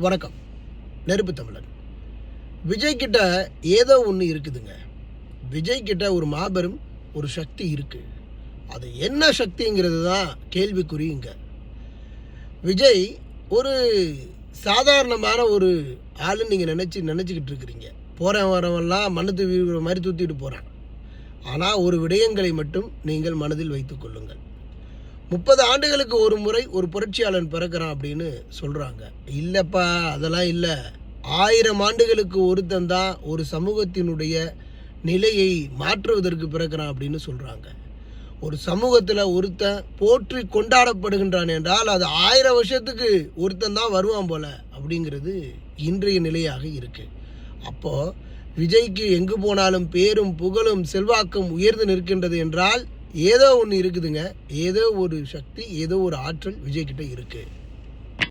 வணக்கம். நெருப்பு தமிழன் விஜய் கிட்ட ஏதோ ஒன்று இருக்குதுங்க. விஜய் கிட்ட ஒரு மாபெரும் ஒரு சக்தி இருக்குது அது என்ன சக்திங்கிறது தான் கேள்விக்குறிங்க. விஜய் ஒரு சாதாரணமான ஒரு ஆளுன்னு நீங்கள் நினச்சி நினச்சிக்கிட்டு இருக்கிறீங்க. போகிறேன் வரவெல்லாம் மனது வீழ்கிற மாதிரி தூத்திட்டு போகிறான் ஆனால் ஒரு விடயங்களை மட்டும் நீங்கள் மனதில் வைத்துக் கொள்ளுங்கள். முப்பது ஆண்டுகளுக்கு ஒரு முறை ஒரு புரட்சியாளன் பிறக்கிறான் அப்படின்னு சொல்கிறாங்க இல்லைப்பா அதெல்லாம் இல்லை. ஆயிரம் ஆண்டுகளுக்கு ஒருத்தன் தான் ஒரு சமூகத்தினுடைய நிலையை மாற்றுவதற்கு பிறக்கிறான் அப்படின்னு சொல்கிறாங்க ஒரு சமூகத்தில் ஒருத்தன் போற்றி கொண்டாடப்படுகின்றான் என்றால் அது ஆயிரம் வருஷத்துக்கு ஒருத்தன் தான் வருவான் போல அப்படிங்கிறது இன்றைய நிலையாக இருக்கு. அப்போ விஜய்க்கு எங்கு போனாலும் பேரும் புகழும் செல்வாக்கும் உயர்ந்து நிற்கின்றது என்றால் ஏதோ ஒன்று இருக்குதுங்க. ஏதோ ஒரு சக்தி ஏதோ ஒரு ஆற்றல் விஜய்கிட்ட இருக்குது